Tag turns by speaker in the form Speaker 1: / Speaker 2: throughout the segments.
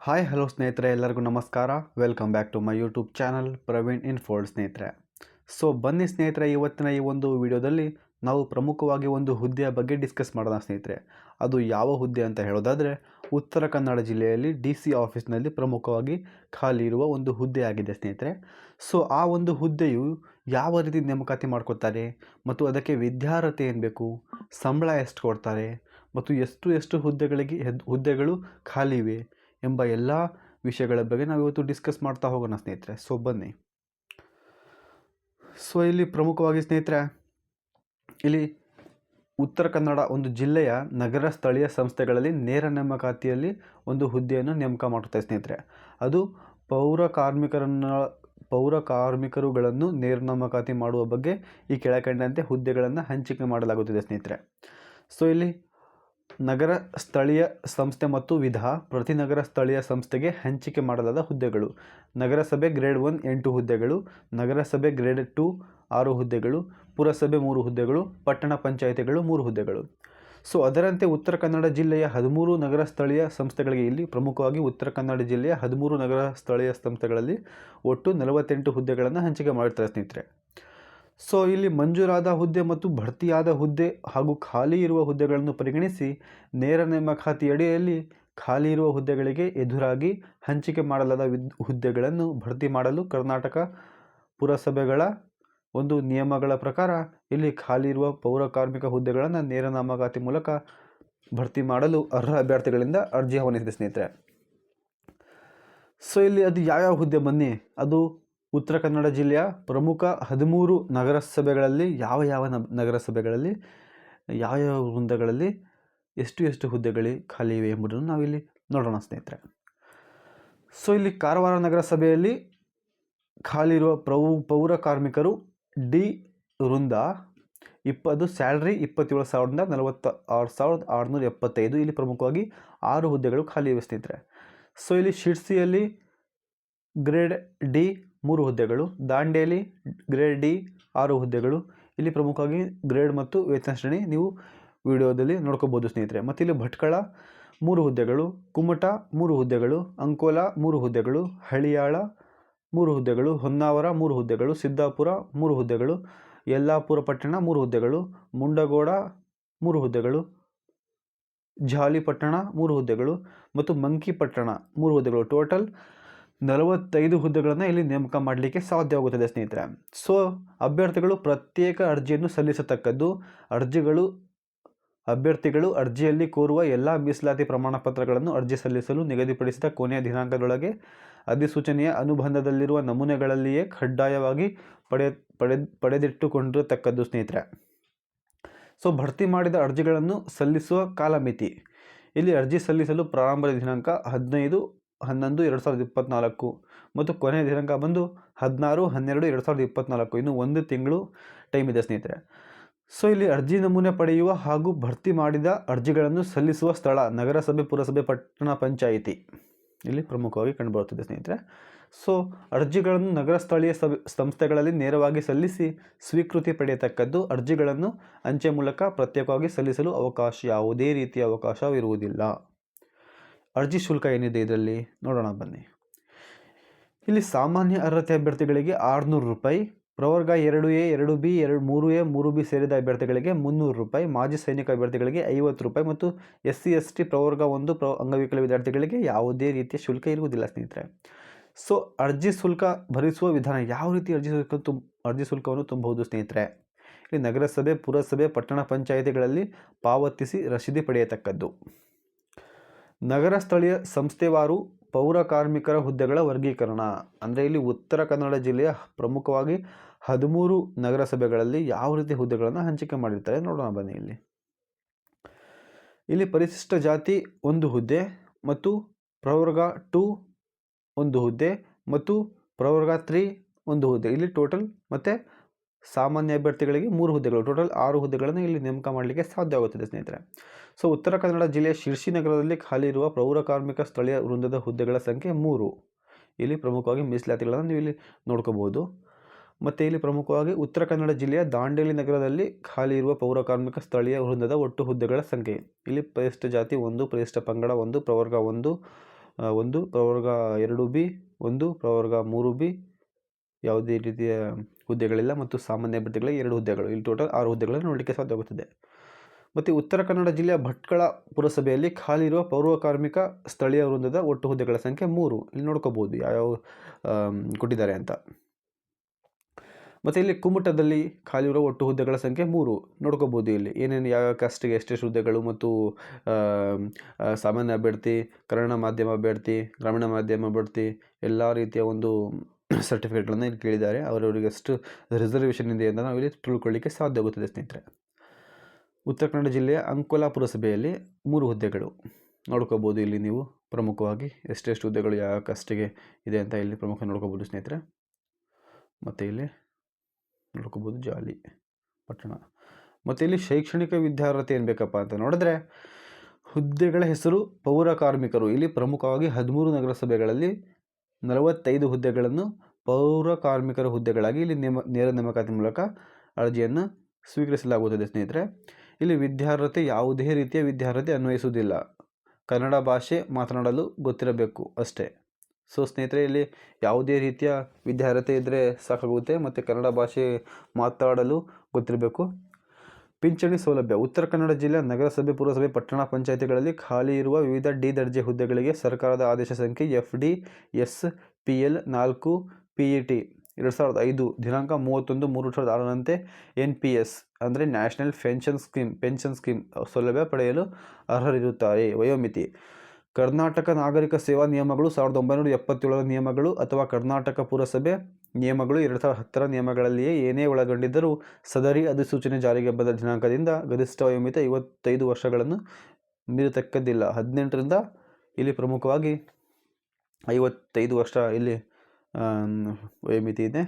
Speaker 1: Hi hello ಸ್ನೇಹಿತರೆ, ಎಲ್ಲರಿಗೂ ನಮಸ್ಕಾರ. Welcome back to my YouTube channel Praveen in infold ಸ್ನೇಹಿತರೆ. ಸೊ ಬನ್ನಿ ಸ್ನೇಹಿತರೆ, ಇವತ್ತಿನ ಈ ಒಂದು ವಿಡಿಯೋದಲ್ಲಿ ನಾವು ಪ್ರಮುಖವಾಗಿ ಒಂದು ಹುದ್ದೆಯ ಬಗ್ಗೆ ಡಿಸ್ಕಸ್ ಮಾಡೋಣ ಸ್ನೇಹಿತರೆ. ಅದು ಯಾವ ಹುದ್ದೆ ಅಂತ ಹೇಳೋದಾದರೆ, ಉತ್ತರ ಕನ್ನಡ ಜಿಲ್ಲೆಯಲ್ಲಿ ಡಿ ಸಿ ಆಫೀಸ್ನಲ್ಲಿ ಪ್ರಮುಖವಾಗಿ ಖಾಲಿ ಇರುವ ಒಂದು ಹುದ್ದೆ ಆಗಿದೆ ಸ್ನೇಹಿತರೆ. ಸೊ ಆ ಒಂದು ಹುದ್ದೆಯು ಯಾವ ರೀತಿ ನೇಮಕಾತಿ ಮಾಡ್ಕೊತಾರೆ, ಮತ್ತು ಅದಕ್ಕೆ ವಿದ್ಯಾರ್ಹತೆ ಏನು ಬೇಕು, ಸಂಬಳ ಎಷ್ಟು ಕೊಡ್ತಾರೆ, ಮತ್ತು ಎಷ್ಟು ಎಷ್ಟು ಹುದ್ದೆಗಳಿಗೆ ಹೆದ್- ಹುದ್ದೆಗಳು ಖಾಲಿ ಇವೆ ಎಂಬ ಎಲ್ಲ ವಿಷಯಗಳ ಬಗ್ಗೆ ನಾವು ಇವತ್ತು ಡಿಸ್ಕಸ್ ಮಾಡ್ತಾ ಹೋಗೋಣ ಸ್ನೇಹಿತರೆ. ಸೊ ಬನ್ನಿ. ಸೊ ಇಲ್ಲಿ ಪ್ರಮುಖವಾಗಿ ಸ್ನೇಹಿತರೆ, ಇಲ್ಲಿ ಉತ್ತರ ಕನ್ನಡ ಒಂದು ಜಿಲ್ಲೆಯ ನಗರ ಸ್ಥಳೀಯ ಸಂಸ್ಥೆಗಳಲ್ಲಿ ನೇರ ನೇಮಕಾತಿಯಲ್ಲಿ ಒಂದು ಹುದ್ದೆಯನ್ನು ನೇಮಕ ಮಾಡುತ್ತೆ ಸ್ನೇಹಿತರೆ. ಅದು ಪೌರ ಕಾರ್ಮಿಕರನ್ನ, ಪೌರ ಕಾರ್ಮಿಕರುಗಳನ್ನು ನೇರ ನೇಮಕಾತಿ ಮಾಡುವ ಬಗ್ಗೆ ಈ ಕೆಳಕಂಡಂತೆ ಹುದ್ದೆಗಳನ್ನು ಹಂಚಿಕೆ ಮಾಡಲಾಗುತ್ತಿದೆ ಸ್ನೇಹಿತರೆ. ಸೊ ಇಲ್ಲಿ ನಗರ ಸ್ಥಳೀಯ ಸಂಸ್ಥೆ ಮತ್ತು ವಿಧ, ಪ್ರತಿ ನಗರ ಸ್ಥಳೀಯ ಸಂಸ್ಥೆಗೆ ಹಂಚಿಕೆ ಮಾಡಲಾದ ಹುದ್ದೆಗಳು. ನಗರಸಭೆ ಗ್ರೇಡ್ ಒನ್ ಎಂಟು ಹುದ್ದೆಗಳು, ನಗರಸಭೆ ಗ್ರೇಡ್ ಟು ಆರು ಹುದ್ದೆಗಳು, ಪುರಸಭೆ ಮೂರು ಹುದ್ದೆಗಳು, ಪಟ್ಟಣ ಪಂಚಾಯಿತಿಗಳು ಮೂರು ಹುದ್ದೆಗಳು. ಸೊ, ಅದರಂತೆ ಉತ್ತರ ಕನ್ನಡ ಜಿಲ್ಲೆಯ ಹದಿಮೂರು ನಗರ ಸ್ಥಳೀಯ ಸಂಸ್ಥೆಗಳಿಗೆ ಇಲ್ಲಿ ಪ್ರಮುಖವಾಗಿ ಉತ್ತರ ಕನ್ನಡ ಜಿಲ್ಲೆಯ ಹದಿಮೂರು ನಗರ ಸ್ಥಳೀಯ ಸಂಸ್ಥೆಗಳಲ್ಲಿ ಒಟ್ಟು ನಲವತ್ತೆಂಟು ಹುದ್ದೆಗಳನ್ನು ಹಂಚಿಕೆ ಮಾಡಿರ್ತಾರೆ ಸ್ನೇಹಿತರೆ. ಸೊ ಇಲ್ಲಿ ಮಂಜೂರಾದ ಹುದ್ದೆ ಮತ್ತು ಭರ್ತಿಯಾದ ಹುದ್ದೆ ಹಾಗೂ ಖಾಲಿ ಇರುವ ಹುದ್ದೆಗಳನ್ನು ಪರಿಗಣಿಸಿ ನೇರ ನೇಮಕಾತಿ ಅಡಿಯಲ್ಲಿ ಖಾಲಿ ಇರುವ ಹುದ್ದೆಗಳಿಗೆ ಎದುರಾಗಿ ಹಂಚಿಕೆ ಮಾಡಲಾದ ಹುದ್ದೆಗಳನ್ನು ಭರ್ತಿ ಮಾಡಲು ಕರ್ನಾಟಕ ಪುರಸಭೆಗಳ ಒಂದು ನಿಯಮಗಳ ಪ್ರಕಾರ ಇಲ್ಲಿ ಖಾಲಿ ಇರುವ ಪೌರ ಕಾರ್ಮಿಕ ಹುದ್ದೆಗಳನ್ನು ನೇರ ನೇಮಕಾತಿ ಮೂಲಕ ಭರ್ತಿ ಮಾಡಲು ಅರ್ಹ ಅಭ್ಯರ್ಥಿಗಳಿಂದ ಅರ್ಜಿ ಆಹ್ವಾನಿಸಿದೆ ಸ್ನೇಹಿತರೆ. ಸೊ ಇಲ್ಲಿ ಅದು ಯಾವ್ಯಾವ ಹುದ್ದೆ ಬನ್ನಿ? ಅದು ಉತ್ತರ ಕನ್ನಡ ಜಿಲ್ಲೆಯ ಪ್ರಮುಖ ಹದಿಮೂರು ನಗರಸಭೆಗಳಲ್ಲಿ ಯಾವ ಯಾವ ನಗರಸಭೆಗಳಲ್ಲಿ ಯಾವ ಯಾವ ವೃಂದಗಳಲ್ಲಿ ಎಷ್ಟು ಎಷ್ಟು ಹುದ್ದೆಗಳು ಖಾಲಿ ಇವೆ ಎಂಬುದನ್ನು ನಾವಿಲ್ಲಿ ನೋಡೋಣ ಸ್ನೇಹಿತರೆ. ಸೊ ಇಲ್ಲಿ ಕಾರವಾರ ನಗರಸಭೆಯಲ್ಲಿ ಖಾಲಿ ಇರುವ ಪ್ರೌ, ಪೌರ ಕಾರ್ಮಿಕರು ಡಿ ವೃಂದ ಇಪ್ಪದು ಸ್ಯಾಲ್ರಿ ಇಪ್ಪತ್ತೇಳು ಸಾವಿರದಿಂದ ನಲವತ್ತ ಆರು ಸಾವಿರದ ಆರುನೂರ ಎಪ್ಪತ್ತೈದು. ಇಲ್ಲಿ ಪ್ರಮುಖವಾಗಿ ಆರು ಹುದ್ದೆಗಳು ಖಾಲಿ ಇವೆ ಸ್ನೇಹಿತರೆ. ಸೊ ಇಲ್ಲಿ ಶಿರ್ಸಿಯಲ್ಲಿ ಗ್ರೇಡ್ ಡಿ ಮೂರು ಹುದ್ದೆಗಳು, ದಾಂಡೇಲಿ, ಗ್ರೇಡ್ ಡಿ ಆರು ಹುದ್ದೆಗಳು. ಇಲ್ಲಿ ಪ್ರಮುಖವಾಗಿ ಗ್ರೇಡ್ ಮತ್ತು ವೇತನ ಶ್ರೇಣಿ ನೀವು ವಿಡಿಯೋದಲ್ಲಿ ನೋಡ್ಕೋಬೋದು ಸ್ನೇಹಿತರೆ. ಮತ್ತು ಇಲ್ಲಿ ಭಟ್ಕಳ ಮೂರು ಹುದ್ದೆಗಳು, ಕುಮಟ ಮೂರು ಹುದ್ದೆಗಳು, ಅಂಕೋಲ ಮೂರು ಹುದ್ದೆಗಳು, ಹಳಿಯಾಳ ಮೂರು ಹುದ್ದೆಗಳು, ಹೊನ್ನಾವರ ಮೂರು ಹುದ್ದೆಗಳು, ಸಿದ್ದಾಪುರ ಮೂರು ಹುದ್ದೆಗಳು, ಯಲ್ಲಾಪುರ ಪಟ್ಟಣ ಮೂರು ಹುದ್ದೆಗಳು, ಮುಂಡಗೋಡ ಮೂರು ಹುದ್ದೆಗಳು, ಜಾಲಿಪಟ್ಟಣ ಮೂರು ಹುದ್ದೆಗಳು ಮತ್ತು ಮಂಕಿ ಪಟ್ಟಣ ಮೂರು ಹುದ್ದೆಗಳು. ಟೋಟಲ್ ನಲವತ್ತೈದು ಹುದ್ದೆಗಳನ್ನು ಇಲ್ಲಿ ನೇಮಕ ಮಾಡಲಿಕ್ಕೆ ಸಾಧ್ಯವಾಗುತ್ತದೆ ಸ್ನೇಹಿತರೆ. ಸೊ ಅಭ್ಯರ್ಥಿಗಳು ಪ್ರತ್ಯೇಕ ಅರ್ಜಿಯನ್ನು ಸಲ್ಲಿಸತಕ್ಕದ್ದು, ಅರ್ಜಿಗಳು, ಅಭ್ಯರ್ಥಿಗಳು ಅರ್ಜಿಯಲ್ಲಿ ಕೋರುವ ಎಲ್ಲ ಮೀಸಲಾತಿ ಪ್ರಮಾಣ ಪತ್ರಗಳನ್ನು ಅರ್ಜಿ ಸಲ್ಲಿಸಲು ನಿಗದಿಪಡಿಸಿದ ಕೊನೆಯ ದಿನಾಂಕದೊಳಗೆ ಅಧಿಸೂಚನೆಯ ಅನುಬಂಧದಲ್ಲಿರುವ ನಮೂನೆಗಳಲ್ಲಿಯೇ ಕಡ್ಡಾಯವಾಗಿ ಪಡೆ ಪಡೆ, ಪಡೆದಿಟ್ಟುಕೊಂಡಿರತಕ್ಕದ್ದು, ಸ್ನೇಹಿತರೆ. ಸೊ ಭರ್ತಿ ಮಾಡಿದ ಅರ್ಜಿಗಳನ್ನು ಸಲ್ಲಿಸುವ ಕಾಲಮಿತಿ. ಇಲ್ಲಿ ಅರ್ಜಿ ಸಲ್ಲಿಸಲು ಪ್ರಾರಂಭದ ದಿನಾಂಕ ಹದಿನೈದು ಹನ್ನೊಂದು, ಎರಡು ಸಾವಿರದ ಇಪ್ಪತ್ತ್ನಾಲ್ಕು ಮತ್ತು ಕೊನೆಯ ದಿನಾಂಕ ಬಂದು ಹದಿನಾರು, ಹನ್ನೆರಡು, ಎರಡು ಸಾವಿರದ ಇಪ್ಪತ್ತ್ನಾಲ್ಕು ಇನ್ನು ಒಂದು ತಿಂಗಳು ಟೈಮ್ ಇದೆ ಸ್ನೇಹಿತರೆ. ಸೊ ಇಲ್ಲಿ ಅರ್ಜಿ ನಮೂನೆ ಪಡೆಯುವ ಹಾಗೂ ಭರ್ತಿ ಮಾಡಿದ ಅರ್ಜಿಗಳನ್ನು ಸಲ್ಲಿಸುವ ಸ್ಥಳ, ನಗರಸಭೆ, ಪುರಸಭೆ, ಪಟ್ಟಣ ಪಂಚಾಯಿತಿ. ಇಲ್ಲಿ ಪ್ರಮುಖವಾಗಿ ಕಂಡುಬರುತ್ತದೆ ಸ್ನೇಹಿತರೆ. ಸೊ ಅರ್ಜಿಗಳನ್ನು ನಗರ ಸ್ಥಳೀಯ ಸಭೆ, ಸಂಸ್ಥೆಗಳಲ್ಲಿ ನೇರವಾಗಿ ಸಲ್ಲಿಸಿ ಸ್ವೀಕೃತಿ ಪಡೆಯತಕ್ಕದ್ದು ಅರ್ಜಿಗಳನ್ನು ಅಂಚೆ ಮೂಲಕ ಪ್ರತ್ಯೇಕವಾಗಿ ಸಲ್ಲಿಸಲು ಅವಕಾಶ, ಯಾವುದೇ ರೀತಿಯ ಅವಕಾಶವಿರುವುದಿಲ್ಲ. ಅರ್ಜಿ ಶುಲ್ಕ ಏನಿದೆ ಇದರಲ್ಲಿ? ನೋಡೋಣ, ಬನ್ನಿ. ಇಲ್ಲಿ ಸಾಮಾನ್ಯ ಅರ್ಹತೆ ಅಭ್ಯರ್ಥಿಗಳಿಗೆ ಆರುನೂರು ರೂಪಾಯಿ, ಪ್ರವರ್ಗ ಎರಡು ಎ, ಎರಡು ಬಿ, ಎರಡು ಮೂರು ಎ, ಮೂರು ಬಿ ಸೇರಿದ ಅಭ್ಯರ್ಥಿಗಳಿಗೆ ಮುನ್ನೂರು ರೂಪಾಯಿ, ಮಾಜಿ ಸೈನಿಕ ಅಭ್ಯರ್ಥಿಗಳಿಗೆ ಐವತ್ತು ರೂಪಾಯಿ ಮತ್ತು ಎಸ್ ಸಿ, ಎಸ್ ಟಿ, ಪ್ರವರ್ಗ ಒಂದು, ಪ್ರ, ಅಂಗವಿಕಲ ವಿದ್ಯಾರ್ಥಿಗಳಿಗೆ ಯಾವುದೇ ರೀತಿಯ ಶುಲ್ಕ ಇರುವುದಿಲ್ಲ, ಸ್ನೇಹಿತರೆ. ಸೊ, ಅರ್ಜಿ ಶುಲ್ಕ ಭರಿಸುವ ವಿಧಾನ ಯಾವ ರೀತಿ ಅರ್ಜಿ ಶುಲ್ಕ ತುಂಬ ಅರ್ಜಿ ಶುಲ್ಕವನ್ನು ತುಂಬಬಹುದು, ಸ್ನೇಹಿತರೆ? ಇಲ್ಲಿ ನಗರಸಭೆ, ಪುರಸಭೆ, ಪಟ್ಟಣ ಪಂಚಾಯಿತಿಗಳಲ್ಲಿ ಪಾವತಿಸಿ ರಸೀದಿ ಪಡೆಯತಕ್ಕದ್ದು. ನಗರ ಸ್ಥಳೀಯ ಸಂಸ್ಥೆವಾರು ಪೌರ ಕಾರ್ಮಿಕರ ಹುದ್ದೆಗಳ ವರ್ಗೀಕರಣ. ಅಂದರೆ ಇಲ್ಲಿ ಉತ್ತರ ಕನ್ನಡ ಜಿಲ್ಲೆಯ ಪ್ರಮುಖವಾಗಿ ಹದಿಮೂರು ನಗರಸಭೆಗಳಲ್ಲಿ ಯಾವ ರೀತಿ ಹುದ್ದೆಗಳನ್ನು ಹಂಚಿಕೆ ಮಾಡಿರ್ತಾರೆ ನೋಡೋಣ ಬನ್ನಿ ಇಲ್ಲಿ. ಇಲ್ಲಿ ಪರಿಶಿಷ್ಟ ಜಾತಿ ಒಂದು ಹುದ್ದೆ ಮತ್ತು ಪ್ರವರ್ಗ ಟು ಒಂದು ಹುದ್ದೆ ಮತ್ತು ಪ್ರವರ್ಗ ತ್ರೀ ಒಂದು ಹುದ್ದೆ. ಇಲ್ಲಿ ಟೋಟಲ್ ಮತ್ತು ಸಾಮಾನ್ಯ ಅಭ್ಯರ್ಥಿಗಳಿಗೆ ಮೂರು ಹುದ್ದೆಗಳು, ಟೋಟಲ್ ಆರು ಹುದ್ದೆಗಳನ್ನು ಇಲ್ಲಿ ನೇಮಕ ಮಾಡಲಿಕ್ಕೆ ಸಾಧ್ಯವಾಗುತ್ತದೆ ಸ್ನೇಹಿತರೆ. ಸೊ, ಉತ್ತರ ಕನ್ನಡ ಜಿಲ್ಲೆಯ ಶಿರ್ಸಿ ನಗರದಲ್ಲಿ ಖಾಲಿ ಇರುವ ಪೌರ ಕಾರ್ಮಿಕ ಸ್ಥಳೀಯ ವೃಂದದ ಹುದ್ದೆಗಳ ಸಂಖ್ಯೆ ಮೂರು. ಇಲ್ಲಿ ಪ್ರಮುಖವಾಗಿ ಮೀಸಲಾತಿಗಳನ್ನು ನೀವು ಇಲ್ಲಿ ನೋಡ್ಕೋಬಹುದು. ಮತ್ತು ಇಲ್ಲಿ ಪ್ರಮುಖವಾಗಿ ಉತ್ತರ ಕನ್ನಡ ಜಿಲ್ಲೆಯ ದಾಂಡೇಲಿ ನಗರದಲ್ಲಿ ಖಾಲಿ ಇರುವ ಪೌರ ಕಾರ್ಮಿಕ ಸ್ಥಳೀಯ ವೃಂದದ ಒಟ್ಟು ಹುದ್ದೆಗಳ ಸಂಖ್ಯೆ. ಇಲ್ಲಿ ಪರಿಶಿಷ್ಟ ಜಾತಿ ಒಂದು ಪರಿಶಿಷ್ಟ ಪಂಗಡ ಒಂದು, ಪ್ರವರ್ಗ ಒಂದು ಒಂದು, ಪ್ರವರ್ಗ ಎರಡು ಬಿ, ಒಂದು, ಪ್ರವರ್ಗ ಮೂರು ಬಿ ಯಾವುದೇ ರೀತಿಯ ಹುದ್ದೆಗಳಿಲ್ಲ ಮತ್ತು ಸಾಮಾನ್ಯ ಅಭ್ಯರ್ಥಿಗಳ ಎರಡು ಹುದ್ದೆಗಳು. ಇಲ್ಲಿ ಟೋಟಲ್ ಆರು ಹುದ್ದೆಗಳನ್ನು ನೋಡಲಿಕ್ಕೆ ಸಾಧ್ಯವಾಗುತ್ತದೆ. ಮತ್ತು ಉತ್ತರ ಕನ್ನಡ ಜಿಲ್ಲೆಯ ಭಟ್ಕಳ ಪುರಸಭೆಯಲ್ಲಿ ಖಾಲಿ ಇರುವ ಪೌರ ಕಾರ್ಮಿಕ ಸ್ಥಳೀಯ ವೃಂದದ ಒಟ್ಟು ಹುದ್ದೆಗಳ ಸಂಖ್ಯೆ ಮೂರು. ಇಲ್ಲಿ ನೋಡ್ಕೋಬೋದು ಯಾವ್ಯಾವ ಕೊಟ್ಟಿದ್ದಾರೆ ಅಂತ. ಮತ್ತು ಇಲ್ಲಿ ಕುಮಟದಲ್ಲಿ ಖಾಲಿ ಇರುವ ಒಟ್ಟು ಹುದ್ದೆಗಳ ಸಂಖ್ಯೆ ಮೂರು. ನೋಡ್ಕೋಬೋದು ಇಲ್ಲಿ ಏನೇನು, ಯಾವ ಕಾಸ್ಟಿಗೆ ಎಷ್ಟೆಷ್ಟು ಹುದ್ದೆಗಳು ಮತ್ತು ಸಾಮಾನ್ಯ ಅಭ್ಯರ್ಥಿ, ಕನ್ನಡ ಮಾಧ್ಯಮ ಅಭ್ಯರ್ಥಿ, ಗ್ರಾಮೀಣ ಮಾಧ್ಯಮ ಅಭ್ಯರ್ಥಿ, ಎಲ್ಲ ರೀತಿಯ ಒಂದು ಸರ್ಟಿಫಿಕೇಟ್ಗಳನ್ನು ಇಲ್ಲಿ ಕೇಳಿದ್ದಾರೆ. ಅವರವರಿಗೆ ಎಷ್ಟು ರಿಸರ್ವೇಷನ್ ಇದೆ ಅಂತ ನಾವು ಇಲ್ಲಿ ತಿಳ್ಕೊಳ್ಳಿಕ್ಕೆ ಸಾಧ್ಯವಾಗುತ್ತದೆ ಸ್ನೇಹಿತರೆ. ಉತ್ತರ ಕನ್ನಡ ಜಿಲ್ಲೆಯ ಅಂಕೋಲ ಪುರಸಭೆಯಲ್ಲಿ ಮೂರು ಹುದ್ದೆಗಳು. ನೋಡ್ಕೋಬೋದು ಇಲ್ಲಿ ನೀವು ಪ್ರಮುಖವಾಗಿ ಎಷ್ಟೆಷ್ಟು ಹುದ್ದೆಗಳು ಯಾವ ಕಷ್ಟಿಗೆ ಇದೆ ಅಂತ ಇಲ್ಲಿ ಪ್ರಮುಖ ನೋಡ್ಕೋಬೋದು ಸ್ನೇಹಿತರೆ. ಮತ್ತು ಇಲ್ಲಿ ನೋಡ್ಕೋಬೋದು ಜಾಲಿ ಪಟ್ಟಣ. ಮತ್ತು ಇಲ್ಲಿ ಶೈಕ್ಷಣಿಕ ವಿದ್ಯಾರ್ಹತೆ ಏನು ಬೇಕಪ್ಪ ಅಂತ ನೋಡಿದ್ರೆ ಹುದ್ದೆಗಳ ಹೆಸರು, ಪೌರ ಕಾರ್ಮಿಕರು. ಇಲ್ಲಿ ಪ್ರಮುಖವಾಗಿ ಹದಿಮೂರು ನಗರಸಭೆಗಳಲ್ಲಿ ನಲವತ್ತೈದು ಹುದ್ದೆಗಳನ್ನು ಪೌರ ಕಾರ್ಮಿಕರ ಹುದ್ದೆಗಳಾಗಿ ಇಲ್ಲಿ ನೇಮ, ನೇರ ನೇಮಕಾತಿ ಮೂಲಕ ಅರ್ಜಿಯನ್ನು ಸ್ವೀಕರಿಸಲಾಗುತ್ತದೆ ಸ್ನೇಹಿತರೆ. ಇಲ್ಲಿ ವಿದ್ಯಾರ್ಹತೆ ಯಾವುದೇ ರೀತಿಯ ವಿದ್ಯಾರ್ಹತೆ ಅನ್ವಯಿಸುವುದಿಲ್ಲ. ಕನ್ನಡ ಭಾಷೆ ಮಾತನಾಡಲು ಗೊತ್ತಿರಬೇಕು ಅಷ್ಟೇ. ಸೊ ಸ್ನೇಹಿತರೆ, ಇಲ್ಲಿ ಯಾವುದೇ ರೀತಿಯ ವಿದ್ಯಾರ್ಹತೆ ಇದ್ದರೆ ಸಾಕಾಗುತ್ತೆ ಮತ್ತು ಕನ್ನಡ ಭಾಷೆ ಮಾತಾಡಲು ಗೊತ್ತಿರಬೇಕು. ಪಿಂಚಣಿ ಸೌಲಭ್ಯ. ಉತ್ತರ ಕನ್ನಡ ಜಿಲ್ಲೆ, ನಗರಸಭೆ, ಪುರಸಭೆ, ಪಟ್ಟಣ ಪಂಚಾಯಿತಿಗಳಲ್ಲಿ ಖಾಲಿ ಇರುವ ವಿವಿಧ ಡಿ ದರ್ಜೆ ಹುದ್ದೆಗಳಿಗೆ ಸರ್ಕಾರದ ಆದೇಶ ಸಂಖ್ಯೆ F D, S, P L ನಾಲ್ಕು ಪಿ ಇ ಟಿ ಎರಡು ಸಾವಿರದ ಐದು ದಿನಾಂಕ ಮೂವತ್ತೊಂದು ಮೂರು ಸಾವಿರದ ಆರರಂತೆ ಎನ್ ಪಿ ಎಸ್ ಅಂದರೆ national pension scheme pension scheme ಸೌಲಭ್ಯ ಪಡೆಯಲು ಅರ್ಹರಿರುತ್ತಾರೆ. ವಯೋಮಿತಿ. ಕರ್ನಾಟಕ ನಾಗರಿಕ ಸೇವಾ ನಿಯಮಗಳು ಸಾವಿರದ ಒಂಬೈನೂರ ಎಪ್ಪತ್ತೇಳರ ನಿಯಮಗಳು ಅಥವಾ ಕರ್ನಾಟಕ ಪುರಸಭೆ ನಿಯಮಗಳು ಎರಡು ಸಾವಿರದ ಹತ್ತರ ನಿಯಮಗಳಲ್ಲಿಯೇ ಏನೇ ಒಳಗೊಂಡಿದ್ದರೂ ಸದರಿ ಅಧಿಸೂಚನೆ ಜಾರಿಗೆ ಬಂದ ದಿನಾಂಕದಿಂದ ಗರಿಷ್ಠ ವಯೋಮಿತಿ ಐವತ್ತೈದು ವರ್ಷಗಳನ್ನು ಮೀರತಕ್ಕದ್ದಿಲ್ಲ. ಹದಿನೆಂಟರಿಂದ ಇಲ್ಲಿ ಪ್ರಮುಖವಾಗಿ ಐವತ್ತೈದು ವರ್ಷ ಇಲ್ಲಿ ವಯೋಮಿತಿ ಇದೆ.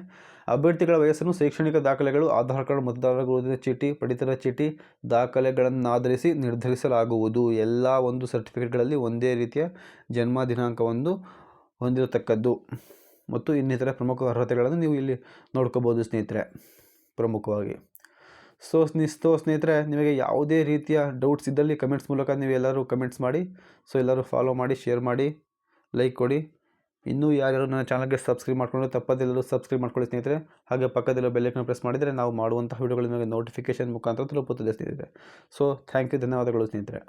Speaker 1: ಅಭ್ಯರ್ಥಿಗಳ ವಯಸ್ಸನ್ನು ಶೈಕ್ಷಣಿಕ ದಾಖಲೆಗಳು, ಆಧಾರ್ ಕಾರ್ಡ್, ಮತದಾರರ ಗುರುತಿನ ಚೀಟಿ, ಪಡಿತರ ಚೀಟಿ, ದಾಖಲೆಗಳನ್ನಾಧರಿಸಿ ನಿರ್ಧರಿಸಲಾಗುವುದು. ಎಲ್ಲ ಒಂದು ಸರ್ಟಿಫಿಕೇಟ್ಗಳಲ್ಲಿ ಒಂದೇ ರೀತಿಯ ಜನ್ಮ ದಿನಾಂಕವನ್ನು ಹೊಂದಿರತಕ್ಕದ್ದು. ಮತ್ತು ಇನ್ನಿತರ ಪ್ರಮುಖ ಅರ್ಹತೆಗಳನ್ನು ನೀವು ಇಲ್ಲಿ ನೋಡ್ಕೋಬೋದು ಸ್ನೇಹಿತರೆ, ಪ್ರಮುಖವಾಗಿ. ಸೊ ಸ್ನಿಸ್ತೋ ಸ್ನೇಹಿತರೆ, ನಿಮಗೆ ಯಾವುದೇ ರೀತಿಯ ಡೌಟ್ಸ್ ಇದ್ದಲ್ಲಿ ಕಮೆಂಟ್ಸ್ ಮೂಲಕ ನೀವು ಎಲ್ಲರೂ ಕಮೆಂಟ್ಸ್ ಮಾಡಿ. ಸೊ, ಎಲ್ಲರೂ ಫಾಲೋ ಮಾಡಿ, ಶೇರ್ ಮಾಡಿ, ಲೈಕ್ ಕೊಡಿ. ಇನ್ನೂ ಯಾರ್ಯಾರು ನನ್ನ ಚಾನಲ್ಗೆ ಸಬ್ಸ್ಕ್ರೈಬ್ ಮಾಡ್ಕೊಂಡು ತಪ್ಪದೆಲ್ಲರೂ ಸಬ್ಸ್ಕ್ರೈಬ್ ಮಾಡ್ಕೊಳ್ಳಿ ಸ್ನೇಹಿತರೆ. ಹಾಗೆ ಪಕ್ಕದಲ್ಲೂ ಬೆಲ್ಲೈಕನ್ ಪ್ರೆಸ್ ಮಾಡಿದರೆ ನಾವು ಮಾಡುವಂಥ ವೀಡಿಯೋಗಳ ನಿಮಗೆ ನೋಟಿಫಿಕೇಷನ್ ಮುಖಾಂತರ ತಲುಪುತ್ತದೆ ಸ್ನೇಹಿತರೆ. ಸೊ ಥ್ಯಾಂಕ್ ಯು ಧನ್ಯವಾದಗಳು ಸ್ನೇಹಿತರೆ.